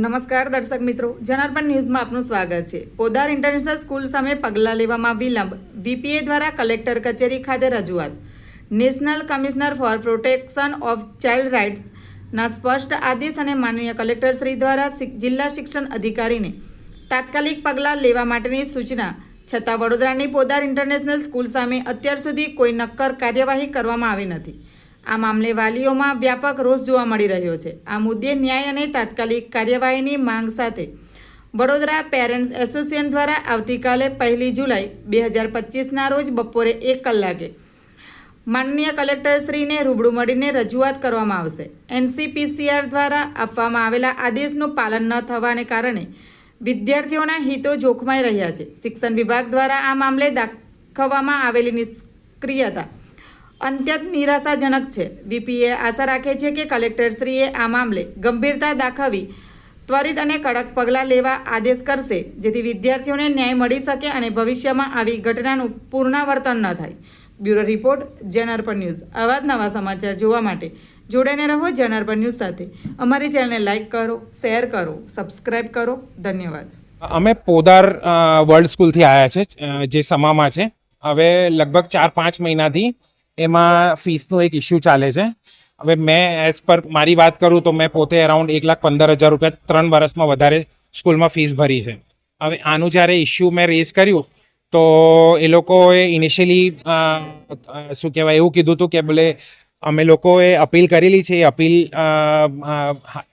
નમસ્કાર દર્શક મિત્રો, જનાર્પણ ન્યૂઝમાં આપનું સ્વાગત છે. પોદાર ઇન્ટરનેશનલ સ્કૂલ સામે પગલાં લેવામાં વિલંબ, વીપીએ દ્વારા કલેક્ટર કચેરી ખાતે રજૂઆત. National commissioner for protection of child રાઇટ્સના સ્પષ્ટ આદેશ અને માનનીય કલેક્ટરશ્રી દ્વારા જિલ્લા શિક્ષણ અધિકારીને તાત્કાલિક પગલાં લેવા માટેની સૂચના, છતાં વડોદરાની પોદાર ઇન્ટરનેશનલ સ્કૂલ સામે અત્યાર સુધી કોઈ નક્કર કાર્યવાહી કરવામાં આવી નથી. આ મામલે વાલીઓમાં વ્યાપક રોષ જોવા મળી રહ્યો છે. આ મુદ્દે ન્યાય અને તાત્કાલિક કાર્યવાહીની માંગ સાથે વડોદરા પેરેન્ટ્સ એસોસિએશન દ્વારા આવતીકાલે પહેલી જુલાઈ બે હજાર પચીસના રોજ બપોરે એક કલાકે માનનીય કલેક્ટરશ્રીને રૂબરૂ મળીને રજૂઆત કરવામાં આવશે. એનસીપીસીઆર દ્વારા આપવામાં આવેલા આદેશનું પાલન ન થવાને કારણે વિદ્યાર્થીઓના હિતો જોખમાઈ રહ્યા છે. શિક્ષણ વિભાગ દ્વારા આ મામલે દાખવવામાં આવેલી નિષ્ક્રિયતા અત્યંત નિરાશાજનક છે. વીપીએ આશા રાખે છે કે કલેક્ટરશ્રીએ આ મામલે ગંભીરતા દાખવી, ત્વરિત અને કડક પગલાં લેવા આદેશ કરશે, જેથી વિદ્યાર્થીઓને ન્યાય મળી શકે અને ભવિષ્યમાં આવી ઘટનાનું પુનરાવર્તન ન થાય. બ્યુરો રિપોર્ટ જનરપર ન્યૂઝ. આવા જ નવા સમાચાર જોવા માટે જોડાઈને રહો જનરપર ન્યૂઝ સાથે. અમારી ચેનલને લાઇક કરો, શેર કરો, સબસ્ક્રાઇબ કરો. ધન્યવાદ. અમે પોદાર વર્લ્ડ સ્કૂલથી આવ્યા છે જે સમામાં છે. હવે લગભગ ચાર પાંચ મહિનાથી એમાં ફીસનો એક ઇસ્યુ ચાલે છે. હવે મેં એઝ પર મારી વાત કરું તો મેં પોતે અરાઉન્ડ એક લાખ પંદર હજાર રૂપિયા ત્રણ વર્ષમાં વધારે સ્કૂલમાં ફીસ ભરી છે. હવે આનું જ્યારે ઇસ્યુ મેં રેઝ કર્યું, તો એ લોકોએ ઇનિશિયલી શું કહેવાય, એવું કીધું હતું કે બોલે, અમે લોકોએ અપીલ કરેલી છે, એ અપીલ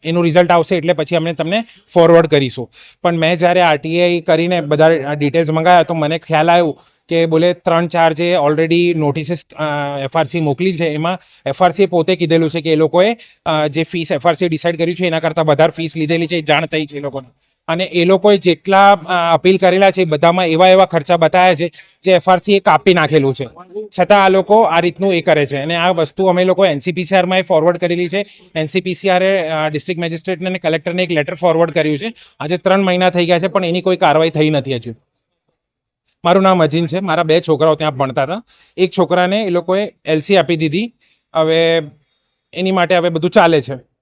એનું રિઝલ્ટ આવશે એટલે પછી અમે તમને ફોરવર્ડ કરીશું. પણ મેં જ્યારે આરટીઆઈ કરીને બધા ડિટેલ્સ મંગાવ્યા તો મને ખ્યાલ આવ્યું કે બોલે ત્રણ ચાર જે ઓલરેડી નોટિસીસ એફઆરસી મોકલી છે, એમાં એફઆરસીએ પોતે કીધેલું છે કે એ લોકોએ જે ફીસ એફઆરસી ડિસાઇડ કર્યું છે, એના કરતાં વધારે ફીસ લીધેલી છે જાણ થઈ છે એ લોકોને. અને એ લોકોએ જેટલા અપીલ કરેલા છે બધામાં એવા એવા ખર્ચા બતાવ્યા છે, જે એફઆરસીએ કાપી નાખેલું છે. છતાં આ લોકો આ રીતનું એ કરે છે. અને આ વસ્તુ અમે લોકો એનસીપીસીઆરમાં એ ફોરવર્ડ કરેલી છે. એનસીપીસીઆરે ડિસ્ટ્રિક્ટ મેજિસ્ટ્રેટને અને કલેક્ટરને એક લેટર ફોરવર્ડ કર્યું છે. આજે ત્રણ મહિના થઈ ગયા છે, પણ એની કોઈ કાર્યવાહી થઈ નથી હજુ. મારું નામ અજીન છે. મારા બે છોકરાઓ ત્યાં ભણતા હતા. એક છોકરાને એ લોકોએ એલસી આપી દીધી. હવે એની માટે હવે બધું ચાલે છે.